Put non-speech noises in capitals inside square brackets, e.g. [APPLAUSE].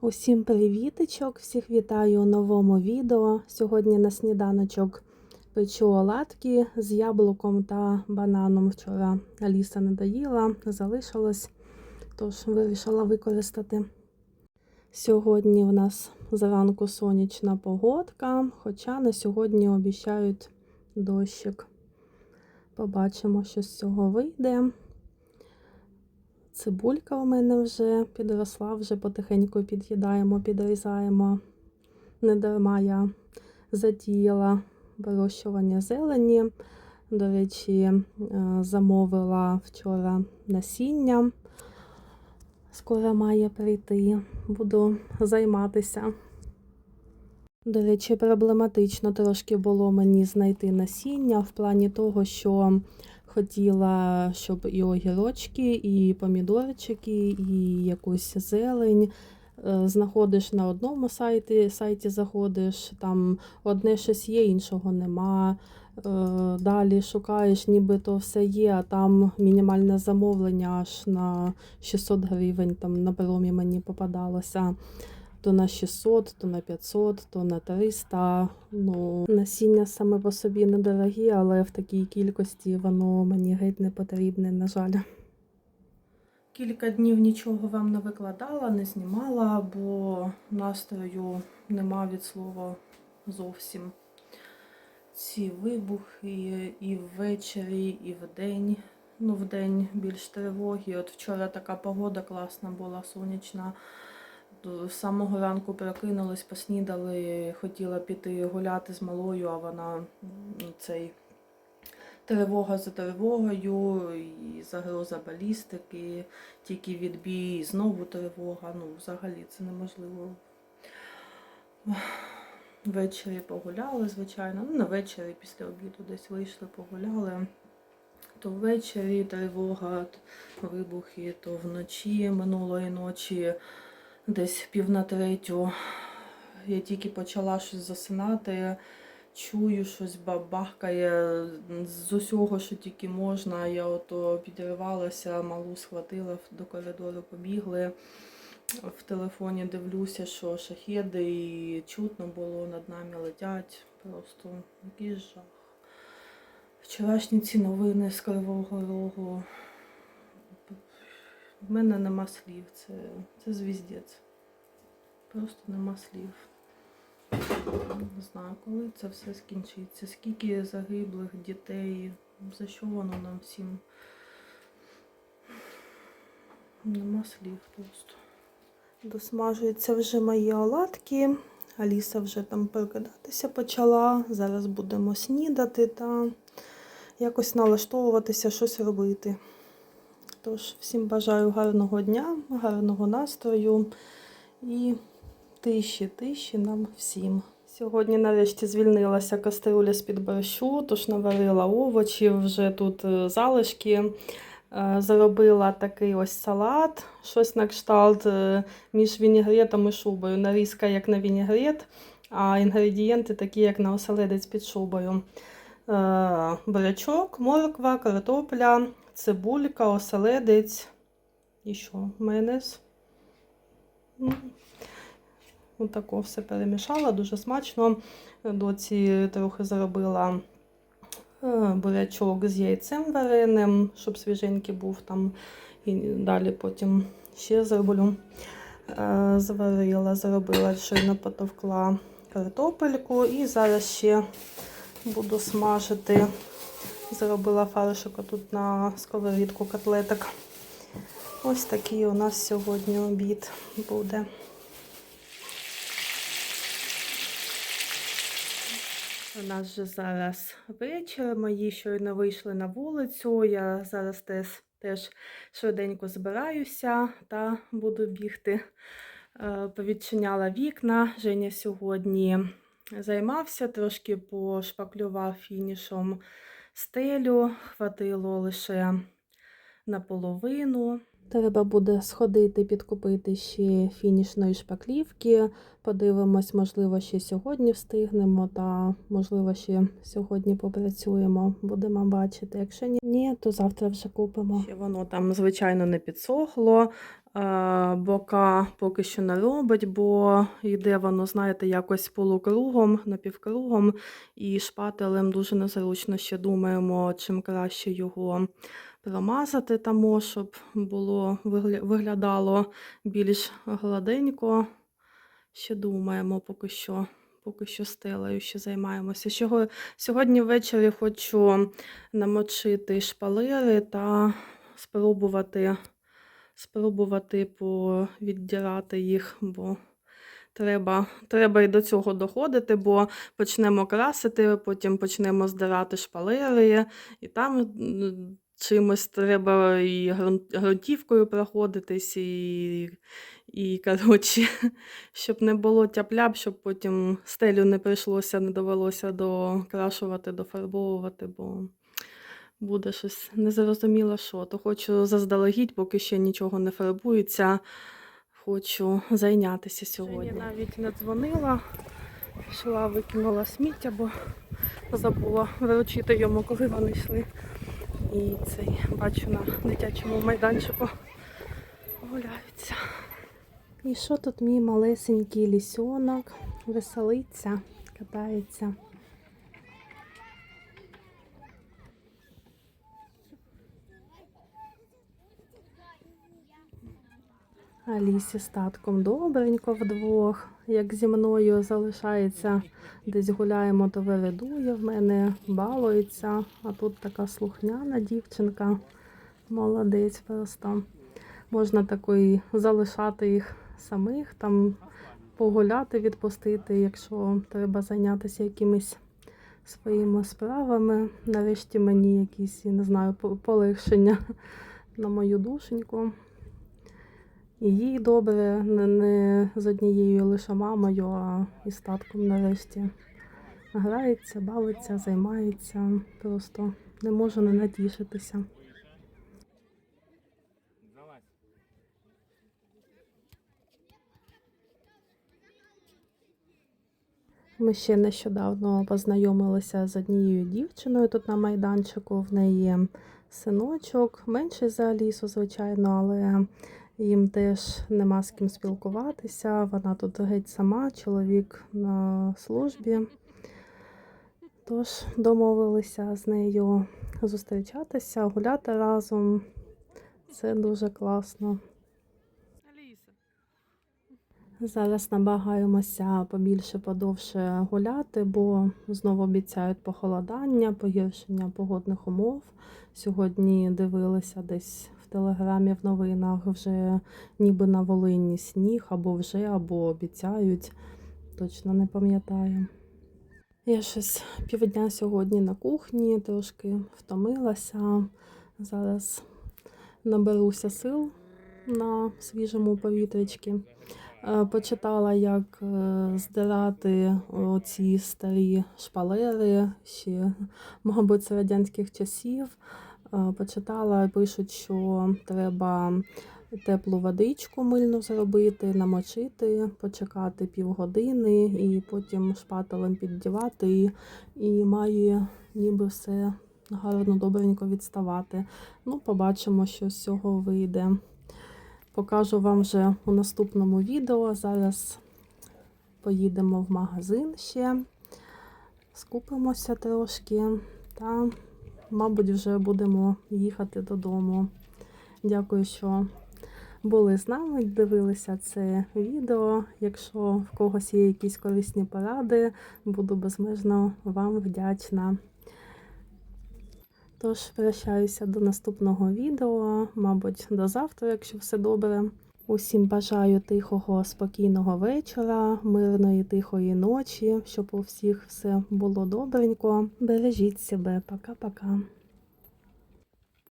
Усім привіточок! Всіх вітаю у новому відео. Сьогодні на сніданочок печу оладки з яблуком та бананом. Вчора Аліса не доїла, залишилось, тож вирішила використати. Сьогодні в нас зранку сонячна погодка, хоча на сьогодні обіцяють дощик. Побачимо, що з цього вийде. Цибулька у мене вже підросла, вже потихеньку під'їдаємо, підрізаємо. Не дарма я затіяла вирощування зелені. До речі, е, замовила вчора насіння. Скоро має прийти. Буду займатися. До речі, проблематично трошки було мені знайти насіння в плані того, що хотіла, щоб і огірочки, і помідорчики, і якусь зелень. Е, Знаходиш на одному сайті, сайті заходиш, там одне щось є, іншого нема. Е, Далі шукаєш, нібито все є, а там мінімальне замовлення аж на 600 гривень. Там на промі мені попадалося то на 600, то на 500, то на 300. Ну, насіння саме по собі недорогі, але в такій кількості воно мені геть не потрібне, на жаль. Кілька днів нічого вам не викладала, не знімала, бо настрою нема від слова зовсім. Ці вибухи і ввечері, і вдень. Ну, вдень більш тривоги. От вчора така погода класна була, сонячна. З самого ранку прокинулась, поснідали, хотіла піти гуляти з малою, а вона цей тривога за тривогою, і загроза балістики, тільки відбій, і знову тривога. Ну, взагалі це неможливо. Ввечері погуляли, звичайно. Ну, на вечері після обіду десь вийшли, погуляли. То ввечері тривога, вибухи, то вночі минулої ночі десь пів на третю. Я тільки почала щось засинати, чую, щось бабахкає з усього, що тільки можна. Я ото підривалася, малу схватила, до коридору побігли. В телефоні дивлюся, що шахеди і чутно було над нами летять. Просто якийсь жах. Вчорашні ці новини з Кривого Рогу. В мене нема слів, це, це звіздець. Просто нема слів. Не знаю, коли це все скінчиться. Скільки загиблих дітей, за що воно нам всім? Нема слів просто. Досмажуються вже мої оладки. Аліса вже там прокидатися почала. Зараз будемо снідати та якось налаштовуватися, щось робити. Тож, всім бажаю гарного дня, гарного настрою і тиші, тиші нам всім. Сьогодні нарешті звільнилася кастрюля з-під борщу, тож наварила овочів, вже тут е, залишки. Е, Заробила такий ось салат, щось на кшталт е, між вінігретом і шубою. Нарізка як на вінігрет, а інгредієнти такі, як на оселедець під шубою. Бурячок, морква, картопля, цибулька, оселедець і що? Майонез. Ну, Отако все перемішала, дуже смачно. Доці трохи заробила е, бурячок з яйцем вареним, щоб свіженький був там. І далі потім ще зроблю. Е, Зварила, зробила, щойно потовкла картопельку і зараз ще буду смажити. Зробила фаршику тут на сковорідку котлеток. Ось такий у нас сьогодні обід буде. У нас вже зараз вечір. Мої щойно вийшли на вулицю. Я зараз теж, теж швиденько збираюся та буду бігти. Е, Повідчиняла вікна. Женя сьогодні займався, трошки пошпаклював фінішом стелю. Хватило лише наполовину. Треба буде сходити, підкупити ще фінішної шпаклівки. Подивимось, можливо, ще сьогодні встигнемо, та можливо, ще сьогодні попрацюємо. Будемо бачити. Якщо ні, то завтра вже купимо. Ще воно там, звичайно, не підсохло. Бока поки що не робить, бо йде воно, знаєте, якось полукругом, напівкругом, і шпателем дуже незручно ще думаємо, чим краще його промазати там, щоб було виглядало більш гладенько. Ще думаємо поки що. Поки що стелею ще займаємося. Сьогодні ввечері хочу намочити шпалери та спробувати, спробувати повіддирати їх, бо треба, треба і до цього доходити, бо почнемо красити, потім почнемо здирати шпалери, і там чимось треба і ґрунтівкою проходитись, і, і коротше, [LAUGHS] щоб не було тяп-ляп, щоб потім стелю не прийшлося, не довелося докрашувати, дофарбовувати, бо буде щось незрозуміло що. То хочу заздалегідь, поки ще нічого не фарбується. Хочу зайнятися сьогодні. Я навіть не дзвонила, пішла, викинула сміття, бо забула виручити йому, коли вони йшли. І цей бачу на дитячому майданчику гуляються. І що тут мій малесенький лісьонок веселиться, катається. Алісі з татком добренько вдвох. Як зі мною залишається, десь гуляємо, то виридує в мене, балується. А тут така слухняна дівчинка. Молодець просто. Можна такої залишати їх самих, там погуляти, відпустити, якщо треба зайнятися якимись своїми справами. Нарешті мені якісь, не знаю, полегшення на мою душеньку. І їй добре, не, з однією лише мамою, а і з татком нарешті. Грається, бавиться, займається. Просто не можу не натішитися. Ми ще нещодавно познайомилися з однією дівчиною тут на майданчику. В неї синочок, менший за Алісу, звичайно, але їм теж нема з ким спілкуватися. Вона тут геть сама, чоловік на службі. Тож домовилися з нею зустрічатися, гуляти разом. Це дуже класно. Зараз намагаємося побільше подовше гуляти, бо знову обіцяють похолодання, погіршення погодних умов. Сьогодні дивилися десь телеграмі в новинах вже ніби на Волині сніг, або вже, або обіцяють. Точно не пам'ятаю. Я щось півдня сьогодні на кухні, трошки втомилася. Зараз наберуся сил на свіжому повітрячці. Е, Почитала, як е, здирати ці старі шпалери ще, мабуть, з радянських часів. Е, Почитала, пишуть, що треба теплу водичку мильну зробити, намочити, почекати півгодини і потім шпателем піддівати, і, має ніби все гарно, добренько відставати. Ну, побачимо, що з цього вийде. Покажу вам вже у наступному відео. Зараз поїдемо в магазин ще, скупимося трошки та, мабуть, вже будемо їхати додому. Дякую, що були з нами, дивилися це відео. Якщо в когось є якісь корисні поради, буду безмежно вам вдячна. Тож прощаюся до наступного відео, мабуть, до завтра, якщо все добре. Усім бажаю тихого, спокійного вечора, мирної, тихої ночі, щоб у всіх все було добренько. Бережіть себе, пока-пока.